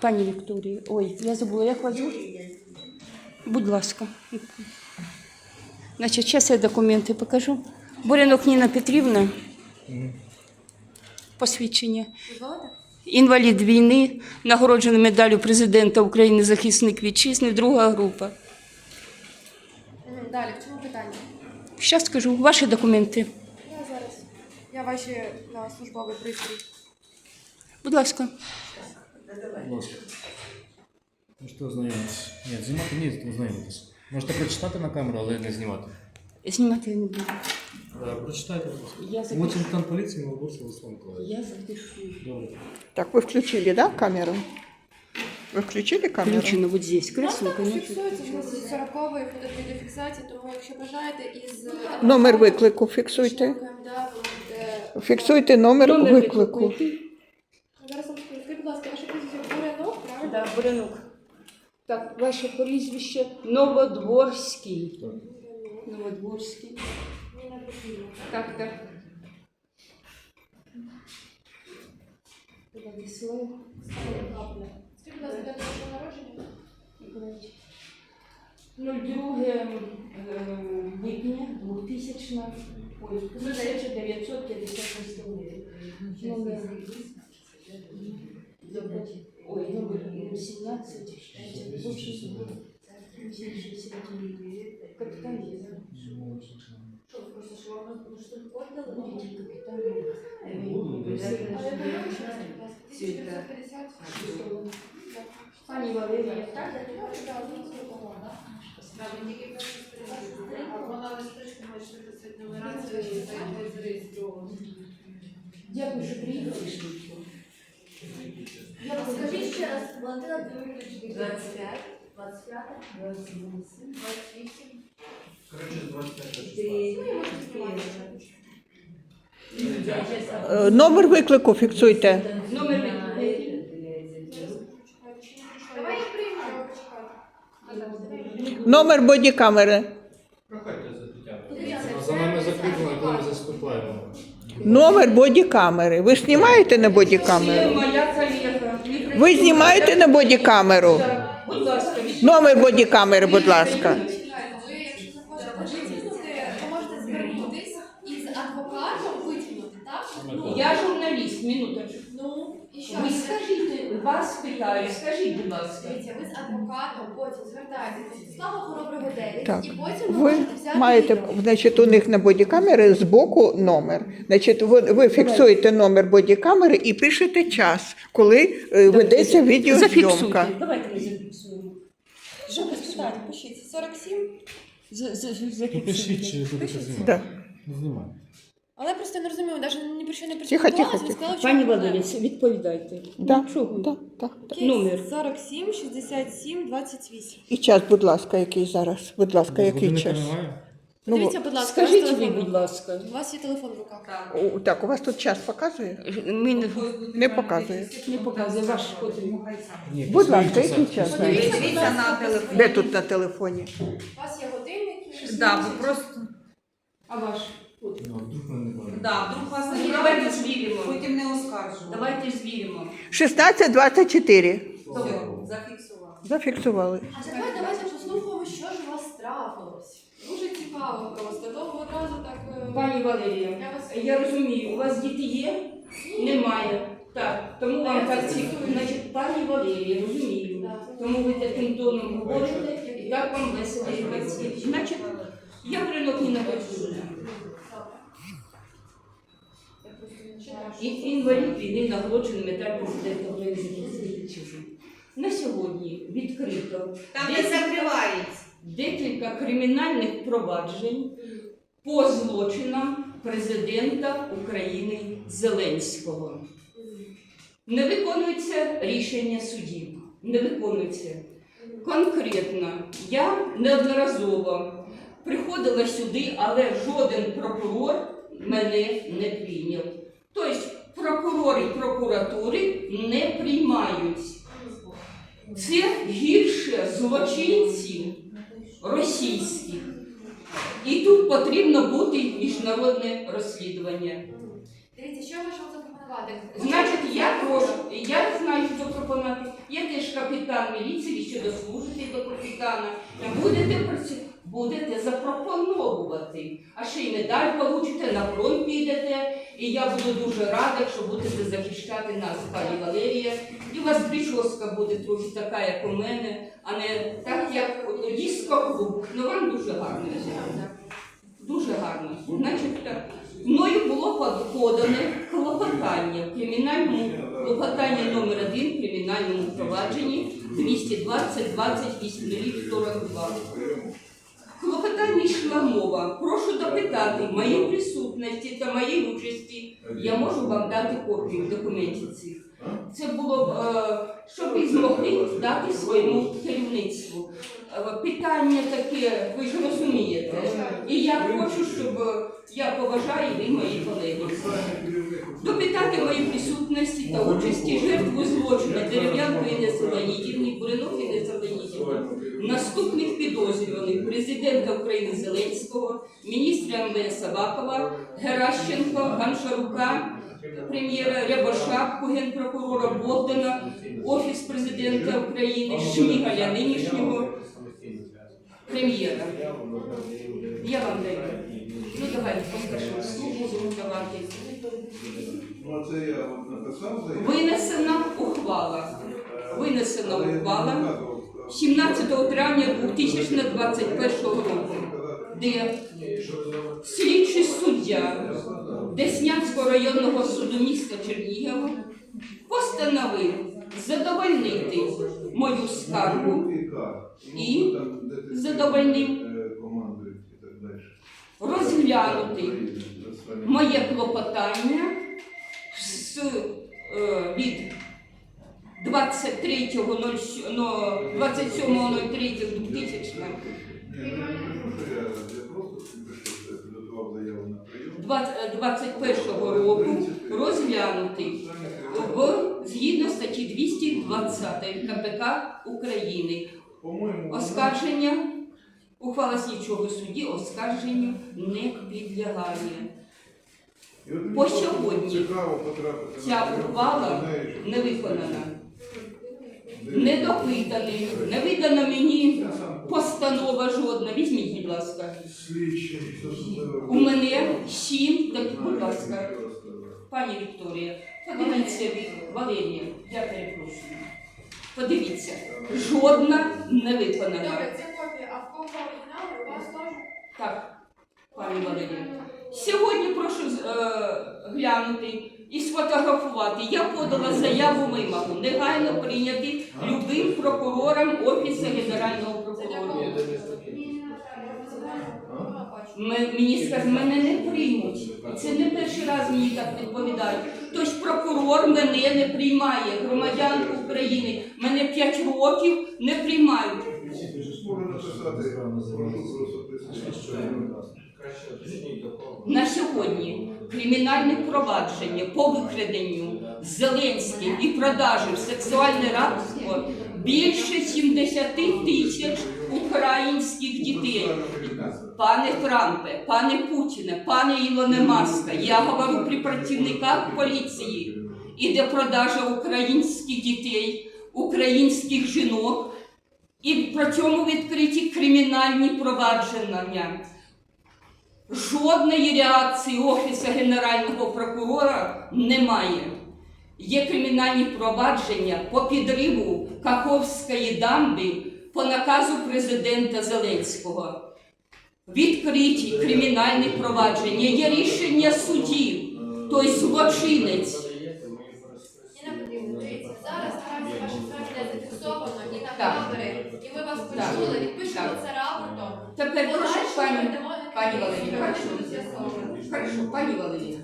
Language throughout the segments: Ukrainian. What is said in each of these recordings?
Пані Вікторія, ой, я забула, вас звуть? Будь ласка. Значить, зараз я документи покажу. Бурянок Ніна Петрівна. Посвідчення. Інвалід війни, нагороджений медаллю президента України захисник вітчизни, друга група. Далі, в чому питання? Зараз скажу, ваші документи. Я зараз. Я ваші на службовий пристрій. Будь ласка. Будь ласка. Можете ознайомитись. Ні, знімати ні, ознайомитись. Можете прочитати на камеру, але не знімати. Знімати я не буду. Да, прочитайте, будь ласка. Я запишу. Капітан поліції Руслан Миколаївич. Я запишу. Добре. Так, вы включили, да, камеру? Вы включили камеру? Включено вот здесь. Кресло, Просто конечно. фіксується в нас 40-ї відеофіксації, тому якщо бажаєте із е, Номер виклику фіксуйте. Да, ви можете- Фіксуйте номер, Номер виклику. виклику. Зараз вам скажу. Скажіть, будь ласка, ваше прізвище Да, Бурянок. Так, ваше прізвище Новодворський. Новодворський. Так, так. Владислав Скажіть, будь ласка, дата народження? Миколаївич. 02 е, липня 2000 ой, 1956 Номер. Ой, номер 17. Капітан є. Що, просто що вам ну, що віддали? Ні, тільки капітан. А я пам'ятаю, будь ласка, 1950. Пані Валерія. Так, так, так, одну слухала, да? Дякую, що приїхали швидко. Скажіть ще раз, Валентина Дмитрович, 25, 25, 28, 28. Е, Номер виклику фіксуйте. Номер. Номер бодікамери. Номер бодікамери. Ви ж знімаєте на бодікамеру? Ви знімаєте на бодікамеру? Будь ласка. Номер бодікамери, будь ласка. Ви, якщо захочете витягнути, ви можете звернутись із адвокатом витягнути, так? Ну, Я журналіст, минуточку. ну і що? Ви скажіть, вас питаю, скажіть, будь ласка. Дивіться, ви з адвокатом потім звертаєтеся Слава Хороброго 9 Так. і потім ви можете взяти маєте, відео. значить, у них на бодікамері збоку номер. Значить, ви, ви фіксуєте номер бодікамери і пишете час, коли е, ведеться відеозйомка. Зафіксуйте. Давайте ми зафіксуємо. Що ви спитаєте? Пишіть 47. З- з- з- То пишіть, Зафіксуйте. чи будете знімати. Да. Не. Але я просто не розумію, навіть ні про що не Тихо, тихо, тихо. сказала, Пані проблема. Валерія, відповідайте. Да, Ну, ви? да, так, так. Кейс Номер. 47 67 28. І час, будь ласка, який зараз? Будь ласка, який час? Ну, Дивіться, будь ласка, Скажіть ви, будь ласка. У вас є телефон в руках. О, так, у вас тут час показує? Ми не, Не показує. не показує ваш. Ні, Будь ласка, який час? Подивіться, будь Дивіться ласка, на телефон. Де тут на телефоні? У вас є годинник. Да, ви просто. А ваш фото? Ну, вдруг мене. Да, вдруг вас Ну, не давайте звіримо. Потім не оскаржувати. Давайте звіримо. 16.24. Все, зафіксував. Зафіксували. А тепер давайте послухаємо, що ж у вас трапилось. Дуже цікаво просто. То ви одразу так. е, Пані Валерія, Я вас- я розумію, у вас діти є? Немає. Так, тому вам так цікаво. Значить, пані Валерія, розумію. Так. Тому ви таким тоном говорите, і так вам весело і працює. Значить, я ринок не напрацюю. Інвалід війни нагороджений медаль президента України. На сьогодні відкрито Там не закривається. декілька кримінальних проваджень по злочинам президента України Зеленського. Не виконується рішення судів. Не виконується. Конкретно, я неодноразово приходила сюди, але жоден прокурор мене не прийняв. Тобто прокурори прокуратури не приймають. Це гірше злочинців російських. І тут потрібно бути міжнародне розслідування. Дивіться, що я можу запропонувати? Значить, я прошу, я знаю, що запропонувати. Я теж капітан міліції, ще дослужите до капітана, будете будете запропоновувати. А ще й медаль получите, на фронт підете. І я буду дуже рада, якщо будете захищати нас, пані Валерія. І у вас прическа буде трохи така, як у мене, а не так, як диско-клуб. Ну вам дуже гарно. Дуже гарно. Значить, так. Мною було под- подане клопотання в кримінальному клопотання номер 1 в кримінальному провадженні 220 28 42. Клопотання йшла мова. Прошу допитати моїй присутності та моїй участі. Я можу вам дати копію документів цих. Це було б, е, щоб ви змогли дати своєму керівництву. Е, Питання таке, ви ж розумієте. І я хочу, щоб е, я поважаю ви, мої колеги. Допитати мої присутності та участі жертву злочину дерев'янкої Незеленідівні, Буринок і Незеленідівні, наступних підозрюваних президента України Зеленського, міністра МВС Авакова, Геращенко, Ганшарука, прем'єра Рябошапку, генпрокурора Богдана, Офіс президента України, Шмигаля нинішнього прем'єра. Я вам даю. Ну давайте покажемо службу зготувати. Ну, це я от написав заяву. Винесена ухвала. Винесена ухвала 17 травня 2021 року, де слідчий суддя Деснянського районного суду міста Чернігова постановив задовольнити мою скаргу І задовольнив. командують і так далі. розглянути моє клопотання з, е, від 23.07 ну, 27.03.2000 Ні, ну я не пишу, що я, я просто собі що я підготував заяву на прийом. 21 року розглянути в згідно статті 220 КПК України. По-моєму, Оскарження ухвала слідчого судді оскарженню не підлягає. І от мені по просто сьогодні цікаво потрапити ця на прийом, ухвала знаєш, не виконана. де- Не допитаний, не видана мені постанова жодна. Візьміть, будь ласка. Слідчий, що судовий. У мене сім, так, будь ласка, пані Вікторія, подивіться, Валерія, я перепрошую. Подивіться, жодна не виконана. Добре, це копія, а в кого оригіналі У вас теж? Так, пані Валерія. Сьогодні прошу е, глянути і сфотографувати. Я подала заяву вимогу негайно прийняти любим прокурором Офісу Генерального прокурора. М- Міністр мене не приймуть. Це не перший раз мені так відповідають. Тож прокурор мене не приймає, громадянку України. Мене 5 років не приймають. На сьогодні кримінальне провадження по викраденню Зеленським і продажі в сексуальне рабство більше 70 тисяч українських дітей. Пане Трампе, пане Путіне, пане Ілоне Маска, я говорю при працівниках поліції. Іде продажа українських дітей, українських жінок, і при цьому відкриті кримінальні провадження. Жодної реакції Офісу Генерального прокурора немає. Є кримінальні провадження по підриву Каховської дамби по наказу президента Зеленського. Відкриті кримінальні провадження, є рішення судів, той злочинець. Дивіться, зараз наразі ваше звернення зафіксовано і на Так. камери, і ми вас почули, відпишемо це рапортом. Тепер прошу пані, передамо пані на Валерія, комісію, хорошо. пані Валерія.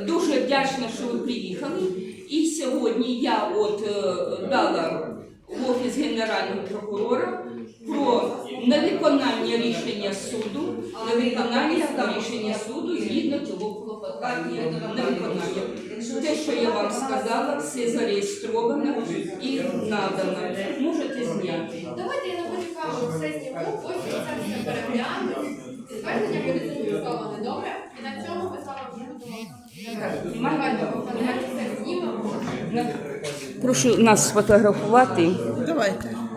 Дуже вдячна, що ви приїхали. І сьогодні я от е, дала в офіс генерального прокурора про невиконання рішення суду, невиконання рішення суду згідно цього клопотання невиконання. Те, що я вам сказала, все зареєстровано і надано. Можете зняти. Давайте я на бодікамеру все зніму, потім це все переглянемо. Звернення буде зафіксоване, добре? І на цьому ми з вами будемо. Знімемо. Прошу нас сфотографувати. Давайте.